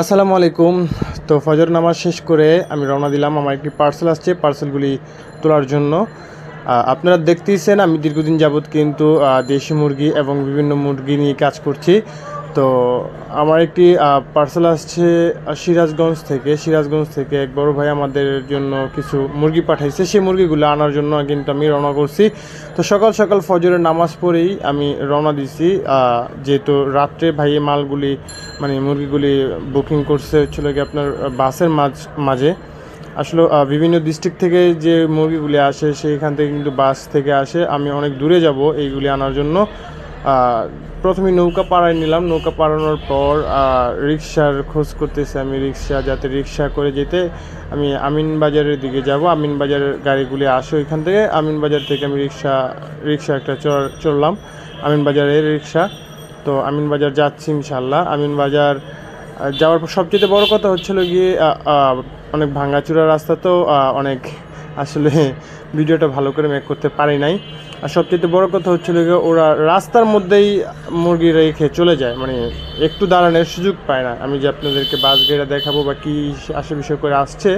আসসালামু আলাইকুম। তো ফজর নামাজ শেষ করে আমি রওনা দিলাম। আমার একটি পার্সেল আসছে। পার্সেলগুলি তোলার জন্য। আপনারা দেখতেইছেন, আমি দীর্ঘদিন যাবত কিন্তু দেশি মুরগি এবং বিভিন্ন মুরগি নিয়ে কাজ করছি। তো আমার একটি পার্সেল আসছে সিরাজগঞ্জ থেকে। সিরাজগঞ্জ থেকে এক বড় ভাই আমাদের জন্য কিছু মুরগি পাঠাইছে। সেই মুরগিগুলো আনার জন্য কিন্তু আমি রওনা করছি। তো সকাল সকাল ফজরের নামাজ পড়েই আমি রওনা দিছি। যেহেতু রাত্রে ভাই মালগুলি মানে মুরগিগুলি বুকিং করছে হচ্ছিল কি আপনার বাসের মাঝ, মাঝে। আসলে বিভিন্ন ডিস্ট্রিক্ট থেকে যে মুরগিগুলি আসে, সেইখান থেকে কিন্তু বাস থেকে আসে। আমি অনেক দূরে যাব এইগুলি আনার জন্য। প্রথমে নৌকা পাড়ায় নিলাম। নৌকা পাড়ানোর পর রিক্সার খোঁজ করতেছি আমি রিক্সা যাতে রিক্সা করে যেতে আমি আমিন বাজারের দিকে যাব। আমিন বাজারের গাড়িগুলি আসে ওইখান থেকে। আমিন বাজার থেকে আমি রিক্সা রিক্সা একটা চড়- চড়লাম আমিন বাজারের রিক্সা তো আমিন বাজার যাচ্ছি ইনশাল্লাহ আমিন বাজার যাওয়ার পর সবচেয়ে বড় কথা হচ্ছিল গিয়ে অনেক ভাঙাচুরা রাস্তা তো অনেক আসলে ভিডিওটা ভালো করে মেক করতে পারি নাই। আর সবচেয়ে বড় কথা হচ্ছিল গিয়ে ওরা রাস্তার মধ্যেই মুরগি রেখে চলে যায় মানে একটু দাঁড়ানোর সুযোগ পায় না। আমি যে আপনাদেরকে বাস গেড়ে দেখাবো বা কী আসে বিষয় করে আসছে,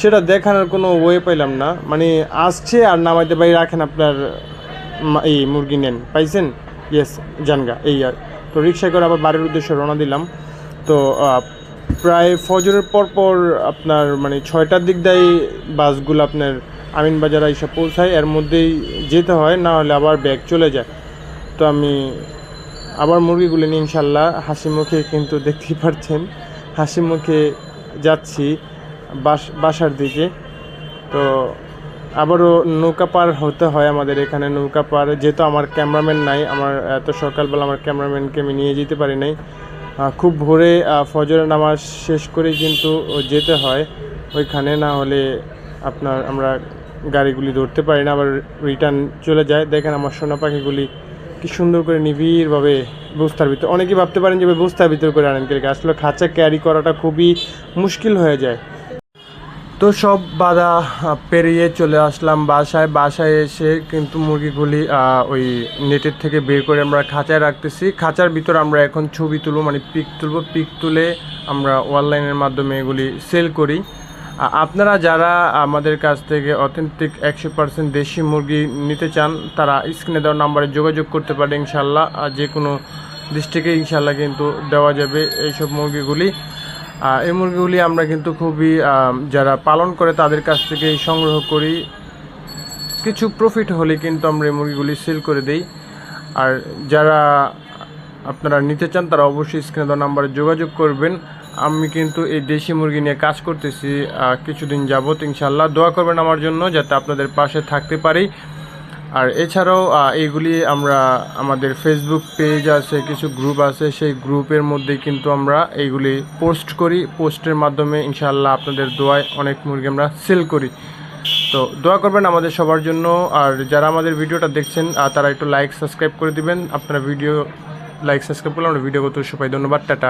সেটা দেখানোর কোনো ওয়ে পাইলাম না। মানে আসছে আর নামাইতে বাড়ি রাখেন আপনার এই মুরগি নেন। পাইছেন? ইয়েস জানগা। এই আর তো রিক্সায় করে আবার বাড়ির উদ্দেশ্যে রওনা দিলাম। তো প্রায় ফজরের পর পর আপনার মানে ছয়টার দিক দিয়ে বাসগুলো আপনার আমিন বাজার এসে পৌঁছায়। এর মধ্যেই যেতে হয়, না হলে আবার ব্যাগ চলে যায়। তো আমি আবার মুরগিগুলো নিয়ে ইনশাল্লাহ হাসি মুখে কিন্তু দেখতেই পাচ্ছেন হাসি মুখে যাচ্ছি বাস, বাসার দিকে। তো আবারও নৌকা পার হতে হয় আমাদের এখানে নৌকা পার। যেহেতু আমার ক্যামেরাম্যান নাই, আমার এত সকালবেলা আমার ক্যামেরাম্যানকে আমি নিয়ে যেতে পারি নাই। খুব ভোরে ফজরের নামাজ শেষ করে কিন্তু যেতে হয়। ওইখানে না হলে আপনার আমরা গাড়িগুলি ধরতে পারি না, আবার রিটার্ন চলে যায়। দেখেন আমার সোনা পাখিগুলি কি সুন্দর করে নিবিড়ভাবে বস্তার ভিতর অনেকেই ভাবতে পারেন যে বস্তার ভিতর করে আনেন কেলে আসলে খাঁচা ক্যারি করাটা খুবই মুশকিল হয়ে যায়। তো সব বাধা পেরিয়ে চলে আসলাম বাসায়। বাসায় এসে কিন্তু মুরগিগুলি ওই নেটের থেকে বের করে আমরা খাঁচায় রাখতেছি। খাঁচার ভিতর আমরা এখন ছবি তুলব মানে পিক তুলব। পিক তুলে আমরা অনলাইনের মাধ্যমে এগুলি সেল করি। আপনারা যারা আমাদের কাছ থেকে অথেন্টিক একশো পার্সেন্ট দেশি মুরগি নিতে চান, তারা স্ক্রিনে দেওয়া নাম্বারে যোগাযোগ করতে পারে ইনশাল্লাহ। আর যে কোনো ডিস্ট্রিক্টে ইনশাল্লাহ কিন্তু দেওয়া যাবে এইসব মুরগিগুলি। এই মুরগিগুলি আমরা কিন্তু খুবই যারা পালন করে তাদের কাছ থেকে সংগ্রহ করি। কিছু প্রফিট হলে কিন্তু আমরা এই মুরগিগুলি সেল করে দেই। আর যারা আপনারা নিতে চান, তারা অবশ্যই স্ক্রিনে দেওয়া নাম্বারে যোগাযোগ করবেন। আমি কিন্তু এই দেশি মুরগি নিয়ে কাজ করতেছি কিছুদিন যাবত ইনশাল্লাহ দোয়া করবেন আমার জন্য, যাতে আপনাদের পাশে থাকতে পারি। আর এছাড়াও এইগুলি আমরা আমাদের ফেসবুক পেজ আছে, কিছু গ্রুপ আছে, সেই গ্রুপের মধ্যে কিন্তু আমরা এইগুলি পোস্ট করি। পোস্টের মাধ্যমে ইনশাল্লাহ আপনাদের দোয়ায় অনেক মুরগি আমরা সেল করি। তো দোয়া করবেন আমাদের সবার জন্য। আর যারা আমাদের ভিডিওটা দেখছেন তারা একটু লাইক সাবস্ক্রাইব করে দিবেন। আপনারা ভিডিও লাইক সাবস্ক্রাইব করলে আমরা ভিডিও করতে পাই ধন্যবাদ, টাটা।